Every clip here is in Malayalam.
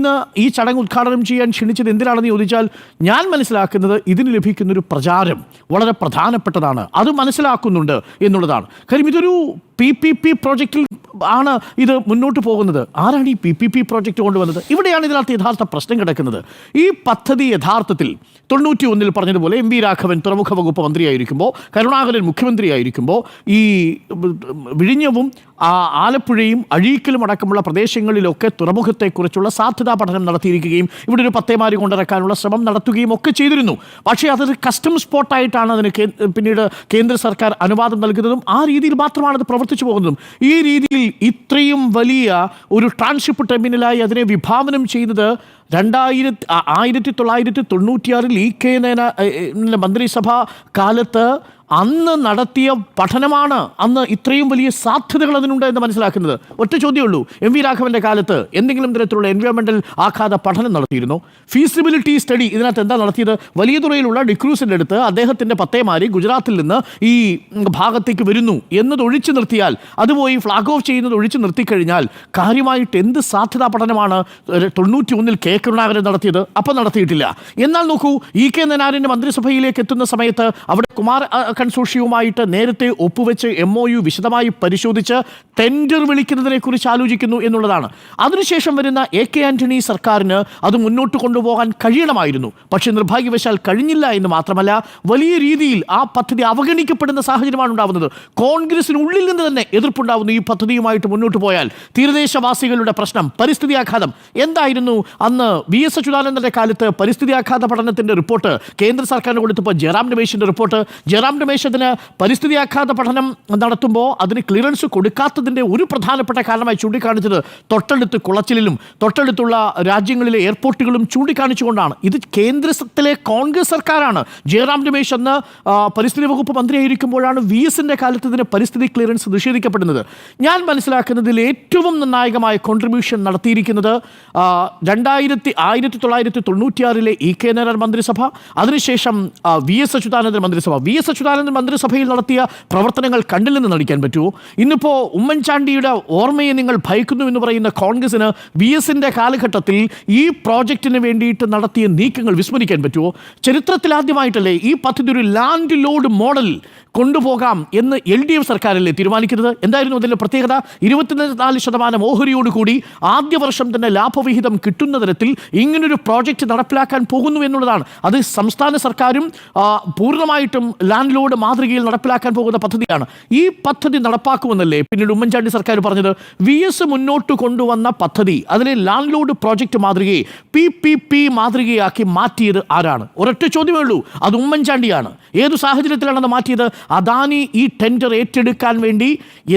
ഇന്ന് ഈ ചടങ്ങ് ഉദ്ഘാടനം ചെയ്യാൻ ക്ഷണിച്ചത് എന്തിനാണെന്ന് ചോദിച്ചാൽ ഞാൻ മനസ്സിലാക്കുന്നത് ഇതിന് ലഭിക്കുന്നൊരു പ്രചാരം വളരെ പ്രധാനപ്പെട്ടതാണ്. അത് മനസ്സിലാക്കുന്നുണ്ട് എന്നുള്ളതാണ്. കാര്യം ഇതൊരു പി പി പി പ്രോജക്റ്റിൽ ആണ് ഇത് മുന്നോട്ട് പോകുന്നത്. ആരാണ് ഈ പി പി പി പ്രോജക്റ്റ് കൊണ്ടുവന്നത്? ഇവിടെയാണ് ഇതിനകത്ത് യഥാർത്ഥ പ്രശ്നം കിടക്കുന്നത്. ഈ പദ്ധതി യഥാർത്ഥത്തിൽ തൊണ്ണൂറ്റി ഒന്നിൽ പറഞ്ഞതുപോലെ എം വി രാഘവൻ തുറമുഖ വകുപ്പ് മന്ത്രിയായിരിക്കുമ്പോൾ കരുണാകരൻ മുഖ്യമന്ത്രിയായിരിക്കുമ്പോൾ ഈ വിഴിഞ്ഞവും ആലപ്പുഴയും അഴീക്കലും അടക്കമുള്ള പ്രദേശങ്ങളിലൊക്കെ തുറമുഖത്തെക്കുറിച്ചുള്ള സാധ്യതാ പഠനം നടത്തിയിരിക്കുകയും ഇവിടെ ഒരു പത്തേമാരി കൊണ്ടിറക്കാനുള്ള ശ്രമം നടത്തുകയും ഒക്കെ ചെയ്തിരുന്നു. പക്ഷേ അതൊരു കസ്റ്റം സ്പോട്ടായിട്ടാണ് അതിന് പിന്നീട് കേന്ദ്ര സർക്കാർ അനുവാദം നൽകുന്നതും ആ രീതിയിൽ മാത്രമാണ് അത് പ്രവർത്തിച്ചു പോകുന്നതും ഈ രീതിയിൽ ഇത്രയും വലിയ ഒരു ട്രാൻസ്ഷിപ്പ് ടെർമിനലായി അതിനെ വിഭാവനം ചെയ്യുന്നത് രണ്ടായിരത്തി ആയിരത്തി തൊള്ളായിരത്തി തൊണ്ണൂറ്റിയാറിൽ ഇ കെ നേന മന്ത്രിസഭാ കാലത്ത് അന്ന് നടത്തിയ പഠനമാണ് അന്ന് ഇത്രയും വലിയ സാധ്യതകൾ അതിനുണ്ട് എന്ന് മനസ്സിലാക്കുന്നത്. ഒറ്റ ചോദ്യമേ ഉള്ളൂ എം വി രാഘവന്റെ കാലത്ത് എന്തെങ്കിലും തരത്തിലുള്ള എൻവയോൺമെന്റൽ ആഘാത പഠനം നടത്തിയിരുന്നു? ഫീസിബിലിറ്റി സ്റ്റഡി ഇതിനകത്ത് എന്താ നടത്തിയത്? വലിയ തുറയിലുള്ള ഡിക്രൂസിന്റെ അടുത്ത് അദ്ദേഹത്തിന്റെ പത്തേമാരി ഗുജറാത്തിൽ നിന്ന് ഈ ഭാഗത്തേക്ക് വരുന്നു എന്നത് ഒഴിച്ചു നിർത്തിയാൽ അതുപോയി ഫ്ലാഗ് ഓഫ് ചെയ്യുന്നത് ഒഴിച്ചു നിർത്തിക്കഴിഞ്ഞാൽ കാര്യമായിട്ട് എന്ത് സാധ്യതാ പഠനമാണ്? തൊണ്ണൂറ്റി ഒന്നിൽ കെ കരുണാകരൻ നടത്തിയത്. അപ്പം നടത്തിയിട്ടില്ല. എന്നാൽ നോക്കൂ ഇ കെ നനാരിന്റെ മന്ത്രിസഭയിലേക്ക് എത്തുന്ന സമയത്ത് അവിടെ കുമാർ അ, കൺസോർഷ്യവുമായിട്ട് നേരത്തെ ഒപ്പുവെച്ച് എം ഒ യു വിശദമായി പരിശോധിച്ച് ടെൻഡർ വിളിക്കുന്നതിനെ കുറിച്ച് ആലോചിക്കുന്നു എന്നുള്ളതാണ്. അതിനുശേഷം വരുന്ന എ കെ ആന്റണി സർക്കാരിന് അത് മുന്നോട്ട് കൊണ്ടുപോകാൻ കഴിയണമായിരുന്നു. പക്ഷേ നിർഭാഗ്യവശാൽ കഴിഞ്ഞില്ല എന്ന് മാത്രമല്ല വലിയ രീതിയിൽ ആ പദ്ധതി അവഗണിക്കപ്പെടുന്ന സാഹചര്യമാണ് ഉണ്ടാവുന്നത്. കോൺഗ്രസിനുള്ളിൽ നിന്ന് തന്നെ എതിർപ്പുണ്ടാവുന്നു ഈ പദ്ധതിയുമായിട്ട് മുന്നോട്ട് പോയാൽ. തീരദേശവാസികളുടെ പ്രശ്നം പരിസ്ഥിതി ആഘാതം എന്തായിരുന്നു അന്ന് വി എസ് അച്യുതാനന്ദന്റെ കാലത്ത് പരിസ്ഥിതി ആഘാത പഠനത്തിന്റെ റിപ്പോർട്ട്? കേന്ദ്ര സർക്കാരിന് കൊടുത്തപ്പോൾ ജയറാം രമേശിന്റെ റിപ്പോർട്ട്. ജയറാം രമേശ് അതിന് പരിസ്ഥിതി ആഘാത പഠനം നടത്തുമ്പോൾ അതിന് ക്ലിയറൻസ് കൊടുക്കാത്തതിന്റെ ഒരു പ്രധാനപ്പെട്ട കാരണമായി ചൂണ്ടിക്കാണിച്ചത് തൊട്ടടുത്ത് കുളച്ചിലും തൊട്ടടുത്തുള്ള രാജ്യങ്ങളിലെ എയർപോർട്ടുകളും ചൂണ്ടിക്കാണിച്ചുകൊണ്ടാണ്. ഇത് കേന്ദ്രത്തിലെ കോൺഗ്രസ് സർക്കാരാണ്. ജയറാം രമേശ് അന്ന് പരിസ്ഥിതി വകുപ്പ് മന്ത്രിയായിരിക്കുമ്പോഴാണ് വി എസിന്റെ കാലത്ത് ഇതിന് പരിസ്ഥിതി ക്ലിയറൻസ് നിഷേധിക്കപ്പെടുന്നത്. ഞാൻ മനസ്സിലാക്കുന്നതിൽ ഏറ്റവും നിർണായകമായ കോൺട്രിബ്യൂഷൻ നടത്തിയിരിക്കുന്നത് രണ്ടായിരത്തി ആയിരത്തി തൊള്ളായിരത്തി തൊണ്ണൂറ്റിയാറിലെ ഇ കെ നായർ മന്ത്രിസഭ. അതിനുശേഷം വി എസ് അച്യുതാനന്ദൻ മന്ത്രിസഭ. വി എസ് അച്യുതാനന്ദൻ മന്ത്രിസഭയിൽ നടത്തിയ പ്രവർത്തനങ്ങൾ കണ്ടില്ലെന്ന് നടിക്കാൻ പറ്റുമോ? ഇന്നിപ്പോൾ ഉമ്മൻചാണ്ടിയുടെ ഓർമ്മയെ നിങ്ങൾ ഭയക്കുന്നു എന്ന് പറയുന്ന കോൺഗ്രസിന് വി എസിന്റെ കാലഘട്ടത്തിൽ ഈ പ്രോജക്റ്റിന് വേണ്ടിയിട്ട് നടത്തിയ നീക്കങ്ങൾ വിസ്മരിക്കാൻ പറ്റുമോ? ചരിത്രത്തിലാദ്യമായിട്ടല്ലേ ഈ പദ്ധതി ഒരു ലാൻഡ് ലോഡ് മോഡൽ കൊണ്ടുപോകാം എന്ന് എൽ ഡി എഫ് സർക്കാരല്ലേ തീരുമാനിക്കുന്നത്? എന്തായിരുന്നു അതിന്റെ പ്രത്യേകത? ഇരുപത്തിനാല് ശതമാനം ഓഹരിയോടുകൂടി ആദ്യ വർഷം തന്നെ ലാഭവിഹിതം കിട്ടുന്ന തരത്തിൽ ഇങ്ങനൊരു പ്രോജക്റ്റ് നടപ്പിലാക്കാൻ പോകുന്നു എന്നുള്ളതാണ്. അത് സംസ്ഥാന സർക്കാരും പൂർണമായിട്ടും ലാൻഡ് ലോഡ് മാതൃകയിൽ നടപ്പിലാക്കാൻ പോകുന്ന പദ്ധതിയാണ്. ഈ പദ്ധതി നടപ്പാക്കുമെന്നല്ലേ പിന്നീട് ഉമ്മൻചാണ്ടി സർക്കാർ പറഞ്ഞത്? വി എസ് മുന്നോട്ട് കൊണ്ടുവന്ന പദ്ധതി അതിലെ ലാൻഡ് ലോഡ് പ്രോജക്റ്റ് മാതൃകയെ പി പി പി മാതൃകയാക്കി മാറ്റിയത് ആരാണ്? ഒരൊറ്റ ചോദ്യമേ ഉള്ളൂ അത് ഉമ്മൻചാണ്ടിയാണ്. ഏതു സാഹചര്യത്തിലാണത് മാറ്റിയത്? അദാനി ഈ ടെൻഡർ ഏറ്റെടുക്കാൻ വേണ്ടി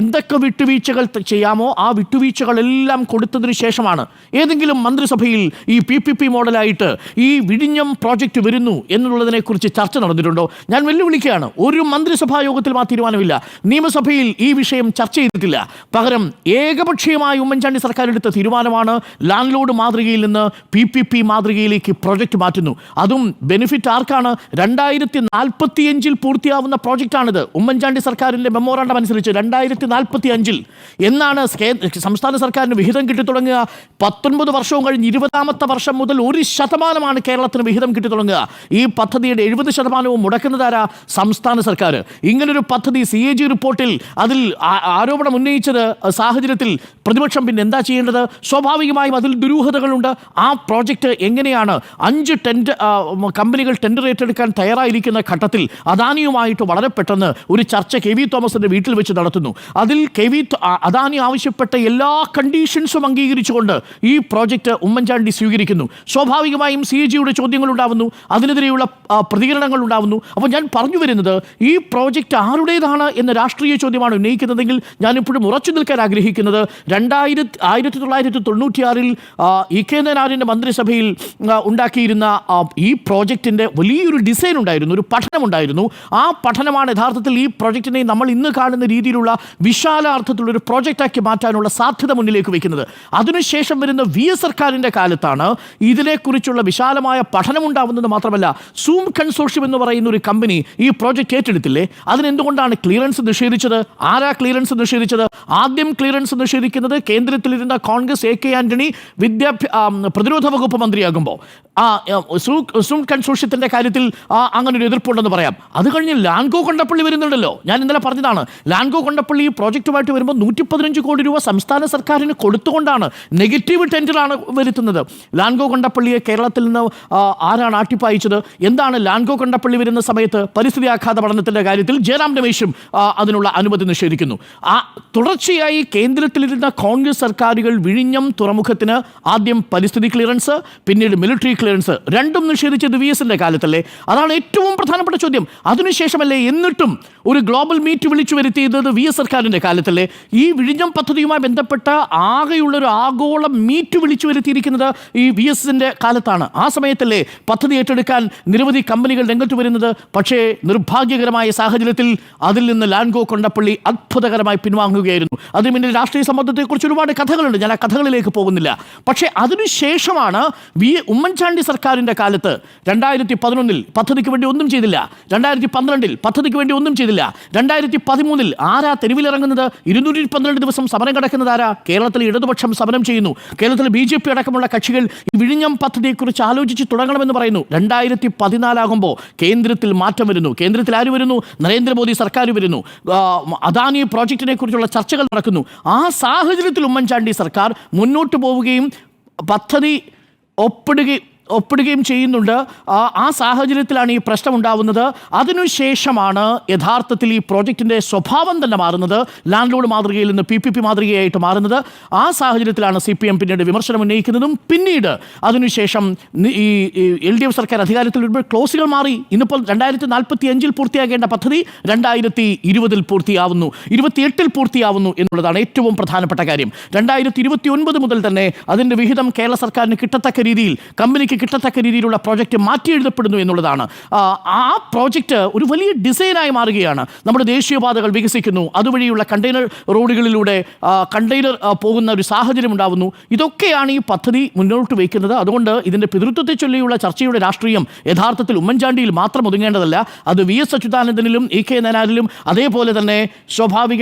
എന്തൊക്കെ വിട്ടുവീഴ്ചകൾ ചെയ്യാമോ ആ വിട്ടുവീഴ്ചകളെല്ലാം കൊടുത്തതിന് ശേഷമാണ് ഏതെങ്കിലും മന്ത്രിസഭയിൽ ഈ പി പി പി മോഡലായിട്ട് ഈ വിഴിഞ്ഞം പ്രോജക്റ്റ് വരുന്നു എന്നുള്ളതിനെക്കുറിച്ച് ചർച്ച നടന്നിട്ടുണ്ടോ? ഞാൻ വെല്ലുവിളിക്കുകയാണ്. ഒരു മന്ത്രിസഭാ യോഗത്തിൽ ആ തീരുമാനമില്ല. നിയമസഭയിൽ ഈ വിഷയം ചർച്ച ചെയ്തിട്ടില്ല. പകരം ഏകപക്ഷീയമായി ഉമ്മൻചാണ്ടി സർക്കാർ എടുത്ത തീരുമാനമാണ് ലാൻഡ് ലോഡ് മാതൃകയിൽ നിന്ന് പി പി പി മാതൃകയിലേക്ക് പ്രോജക്റ്റ് മാറ്റുന്നു. അതും ബെനിഫിറ്റ് ആർക്കാണ്? രണ്ടായിരത്തി നാൽപ്പത്തിയഞ്ചിൽ പൂർത്തിയാവുന്ന പ്രോജക്റ്റാണിത്. ഉമ്മൻചാണ്ടി സർക്കാരിന്റെ മെമ്മോറാണ്ടം അനുസരിച്ച് രണ്ടായിരത്തി നാൽപ്പത്തി അഞ്ചിൽ എന്നാണ് സംസ്ഥാന സർക്കാരിന് വിഹിതം കിട്ടിത്തുടങ്ങുക പത്തൊൻപത് വർഷവും കഴിഞ്ഞ് ഇരുപതാമത്തെ വർഷം മുതൽ ഒരു ശതമാനമാണ് കേരളത്തിന് വിഹിതം കിട്ടിത്തുടങ്ങുക ഈ പദ്ധതിയുടെ എഴുപത് ശതമാനവും മുടക്കുന്നതാരാ സംസ്ഥാന സർക്കാർ. ഇങ്ങനൊരു പദ്ധതി സി എ ജി റിപ്പോർട്ടിൽ അതിൽ ആരോപണം ഉന്നയിച്ചത് സാഹചര്യത്തിൽ പ്രതിപക്ഷം പിന്നെ എന്താ ചെയ്യേണ്ടത്? സ്വാഭാവികമായും അതിൽ ദുരൂഹതകളുണ്ട്. ആ പ്രോജക്റ്റ് എങ്ങനെയാണ്? അഞ്ച് ടെൻഡർ കമ്പനികൾ ടെൻഡർ ഏറ്റെടുക്കാൻ തയ്യാറായിരിക്കുന്ന ഘട്ടത്തിൽ അദാനിയുമായിട്ട് വളരെ പെട്ടെന്ന് ഒരു ചർച്ച കെ വി തോമസിന്റെ വീട്ടിൽ വെച്ച് നടത്തുന്നു. അതിൽ കെ വി അദാനി ആവശ്യപ്പെട്ട എല്ലാ കണ്ടീഷൻസും അംഗീകരിച്ചുകൊണ്ട് ഈ പ്രോജക്റ്റ് ഉമ്മൻചാണ്ടി സ്വീകരിക്കുന്നു. സ്വാഭാവികമായും സി എ ജിയുടെ ചോദ്യങ്ങൾ ഉണ്ടാവുന്നു. അതിനെതിരെയുള്ള പ്രതികരണങ്ങൾ ഉണ്ടാവുന്നു. അപ്പോൾ ഞാൻ പറഞ്ഞു വരുന്നത് ഈ പ്രോജക്റ്റ് ആരുടേതാണ് എന്ന രാഷ്ട്രീയ ചോദ്യമാണ് ഉന്നയിക്കുന്നതെങ്കിൽ ഞാനിപ്പോഴും ഉറച്ചു നിൽക്കാൻ ആഗ്രഹിക്കുന്നത് രണ്ടായിരത്തി ആയിരത്തി തൊള്ളായിരത്തി തൊണ്ണൂറ്റിയാറിൽ ഇ കെ നാരായണന്റെ മന്ത്രിസഭയിൽ ഉണ്ടാക്കിയിരുന്ന ഈ പ്രോജക്റ്റിന്റെ വലിയൊരു ഡിസൈൻ ഉണ്ടായിരുന്നു ഒരു പഠനമുണ്ടായിരുന്നു. ആ പഠനമാണ് യഥാർത്ഥത്തിൽ ഈ പ്രോജക്റ്റിനെ നമ്മൾ ഇന്ന് കാണുന്ന രീതിയിലുള്ള വിശാലാർത്ഥത്തിലുള്ള ഒരു പ്രോജക്റ്റാക്കി മാറ്റാനുള്ള സാധ്യത മുന്നിലേക്ക് വയ്ക്കുന്നത്. അതിനുശേഷം വരുന്ന വി എസ് സർക്കാരിന്റെ കാലത്താണ് ഇതിനെക്കുറിച്ചുള്ള വിശാലമായ പഠനമുണ്ടാവുന്നത് മാത്രമല്ല സൂം കൺസോർഷ്യം എന്ന് പറയുന്ന ഒരു കമ്പനി ഈ പ്രോജക്റ്റ് പ്രോജക്റ്റ് ഏറ്റെടുത്തില്ലേ അതിനെന്തുകൊണ്ടാണ് ക്ലിയറൻസ് നിഷേധിച്ചത്? ആരാ ക്ലിയറൻസ് നിഷേധിച്ചത്? ആദ്യം ക്ലിയറൻസ് നിഷേധിക്കുന്നത് കേന്ദ്രത്തിലിരുന്ന കോൺഗ്രസ് എ കെ ആന്റണി വിദ്യാഭ്യാസ പ്രതിരോധ വകുപ്പ് മന്ത്രിയാകുമ്പോൾ. ആ സൂം കൺസോഷ്യത്തിന്റെ കാര്യത്തിൽ ഒരു എതിർപ്പുണ്ടെന്ന് പറയാം. അത് കഴിഞ്ഞ് ലാൻഗോ കൊണ്ടപ്പള്ളി വരുന്നുണ്ടല്ലോ. ഞാൻ ഇന്നലെ പറഞ്ഞതാണ്. ലാൻഗോ കൊണ്ടപ്പള്ളി ഈ പ്രോജക്റ്റുമായിട്ട് വരുമ്പോൾ നൂറ്റി പതിനഞ്ച് കോടി രൂപ സംസ്ഥാന സർക്കാരിന് കൊടുത്തുകൊണ്ടാണ് നെഗറ്റീവ് ടെൻഡറാണ് വരുത്തുന്നത്. ലാൻഗോ കൊണ്ടപ്പള്ളിയെ കേരളത്തിൽ നിന്ന് ആരാണ് ആട്ടിപ്പായിച്ചത്? എന്താണ് ലാൻഗോ കൊണ്ടപ്പള്ളി വരുന്ന സമയത്ത് പരിസ്ഥിതി ആഘാത പഠനത്തിന്റെ കാര്യത്തിൽ ജയറാം രമേശും അതിനുള്ള അനുമതി നിഷേധിക്കുന്നു. ആ തുടർച്ചയായി കേന്ദ്രത്തിലിരുന്ന കോൺഗ്രസ് സർക്കാരുകൾ വിഴിഞ്ഞം തുറമുഖത്തിന് ആദ്യം പരിസ്ഥിതി ക്ലിയറൻസ് പിന്നീട് മിലിറ്ററി ക്ലിയറൻസ് രണ്ടും നിഷേധിച്ചത് വി എസിന്റെ കാലത്തല്ലേ? അതാണ് ഏറ്റവും പ്രധാനപ്പെട്ട ചോദ്യം. അതിനുശേഷമല്ലേ എന്നിട്ടും ഒരു ഗ്ലോബൽ മീറ്റ് വിളിച്ചു വരുത്തിയത് വി എസ് സർക്കാരിന്റെ കാലത്തല്ലേ? ഈ വിഴിഞ്ഞം പദ്ധതിയുമായി ബന്ധപ്പെട്ട ആകെയുള്ള ഒരു ആഗോള മീറ്റ് വിളിച്ചു വരുത്തിയിരിക്കുന്നത് ഈ വി എസിന്റെ കാലത്താണ്. ആ സമയത്തല്ലേ പദ്ധതി ഏറ്റെടുക്കാൻ നിരവധി കമ്പനികൾ രംഗത്ത് വരുന്നത്. പക്ഷേ നിർഭാഗ്യകരമായ സാഹചര്യത്തിൽ അതിൽ നിന്ന് ലാൻഗോ കൊണ്ടപ്പള്ളി അത്ഭുതകരമായി പിൻവാങ്ങുകയായിരുന്നു. അതിന് പിന്നിൽ രാഷ്ട്രീയ സമ്മർദ്ദത്തെക്കുറിച്ച് ഒരുപാട് കഥകളുണ്ട്. ഞാൻ ആ കഥകളിലേക്ക് പോകുന്നില്ല. പക്ഷേ അതിനുശേഷമാണ് വി. ഉമ്മൻചാണ്ടി സർക്കാരിന്റെ കാലത്ത് രണ്ടായിരത്തി പതിനൊന്നിൽ പദ്ധതിക്ക് വേണ്ടി ഒന്നും ചെയ്തില്ല. രണ്ടായിരത്തി പന്ത്രണ്ടിൽ പദ്ധതിക്ക് വേണ്ടി ഒന്നും ചെയ്തില്ല. രണ്ടായിരത്തി പതിമൂന്നിൽ ആരാ തെരുവിലിറങ്ങുന്നത്? ഇരുന്നൂറ്റി പന്ത്രണ്ട് ദിവസം സമരം കിടക്കുന്നത് ആരാ? കേരളത്തിലെ ഇടതുപക്ഷം സമരം ചെയ്യുന്നു. കേരളത്തിലെ ബി ജെ പി അടക്കമുള്ള കക്ഷികൾ ഈ വിഴിഞ്ഞം പദ്ധതിയെക്കുറിച്ച് ആലോചിച്ച് തുടങ്ങണമെന്ന് പറയുന്നു. രണ്ടായിരത്തി പതിനാലാകുമ്പോൾ കേന്ദ്രത്തിൽ മാറ്റം വരുന്നു. കേന്ദ്രത്തിൽ ആര് വരുന്നു നരേന്ദ്രമോദി സർക്കാർ വരുന്നു അദാനി പ്രോജക്റ്റിനെ കുറിച്ചുള്ള ചർച്ചകൾ നടക്കുന്നു. ആ സാഹചര്യത്തിൽ ഉമ്മൻചാണ്ടി സർക്കാർ മുന്നോട്ട് പോവുകയും പദ്ധതി ഒപ്പിടുകയും ഒപ്പിടുകയും ചെയ്യുന്നുണ്ട്. ആ സാഹചര്യത്തിലാണ് ഈ പ്രശ്നം ഉണ്ടാവുന്നത് അതിനുശേഷമാണ് യഥാർത്ഥത്തിൽ ഈ പ്രോജക്റ്റിന്റെ സ്വഭാവം തന്നെ മാറുന്നത്. ലാൻഡ് ലോഡ് മാതൃകയിൽ നിന്ന് പി പി പി മാതൃകയായിട്ട് മാറുന്നത്. ആ സാഹചര്യത്തിലാണ് സി പി എം പിന്നീട് വിമർശനം ഉന്നയിക്കുന്നതും പിന്നീട് അതിനുശേഷം ഈ എൽ ഡി എഫ് സർക്കാർ അധികാരത്തിൽ വരുമ്പോൾ ക്ലോസുകൾ മാറി. ഇന്നിപ്പോൾ രണ്ടായിരത്തി നാൽപ്പത്തി അഞ്ചിൽ പൂർത്തിയാകേണ്ട പദ്ധതി രണ്ടായിരത്തി ഇരുപതിൽ പൂർത്തിയാവുന്നു. ഇരുപത്തിയെട്ടിൽ പൂർത്തിയാവുന്നു എന്നുള്ളതാണ് ഏറ്റവും പ്രധാനപ്പെട്ട കാര്യം. രണ്ടായിരത്തി ഇരുപത്തി ഒൻപത് മുതൽ തന്നെ അതിന്റെ വിഹിതം കേരള സർക്കാരിന് കിട്ടത്തക്ക രീതിയിൽ കമ്പനിക്ക് കിട്ടത്തക്ക രീതിയിലുള്ള പ്രോജക്റ്റ് മാറ്റി എഴുതപ്പെടുന്നു എന്നുള്ളതാണ്. ആ, ആ പ്രോജക്റ്റ് ഒരു വലിയ ഡിസൈനായി മാറുകയാണ്. നമ്മുടെ ദേശീയപാതകൾ വികസിക്കുന്നു. അതുവഴിയുള്ള കണ്ടെയ്നർ റോഡുകളിലൂടെ കണ്ടെയ്നർ പോകുന്ന ഒരു സാഹചര്യം ഉണ്ടാവുന്നു. ഇതൊക്കെയാണ് ഈ പദ്ധതി മുന്നോട്ട് വയ്ക്കുന്നത്. അതുകൊണ്ട് ഇതിന്റെ പിതൃത്വത്തെ ചൊല്ലിയുള്ള ചർച്ചയുടെ രാഷ്ട്രീയം യഥാർത്ഥത്തിൽ ഉമ്മൻചാണ്ടിയിൽ മാത്രം ഒതുങ്ങേണ്ടതല്ല. അത് വി എസ് അച്യുതാനന്ദനിലും ഇ കെ നനാലിലും അതേപോലെ തന്നെ സ്വാഭാവിക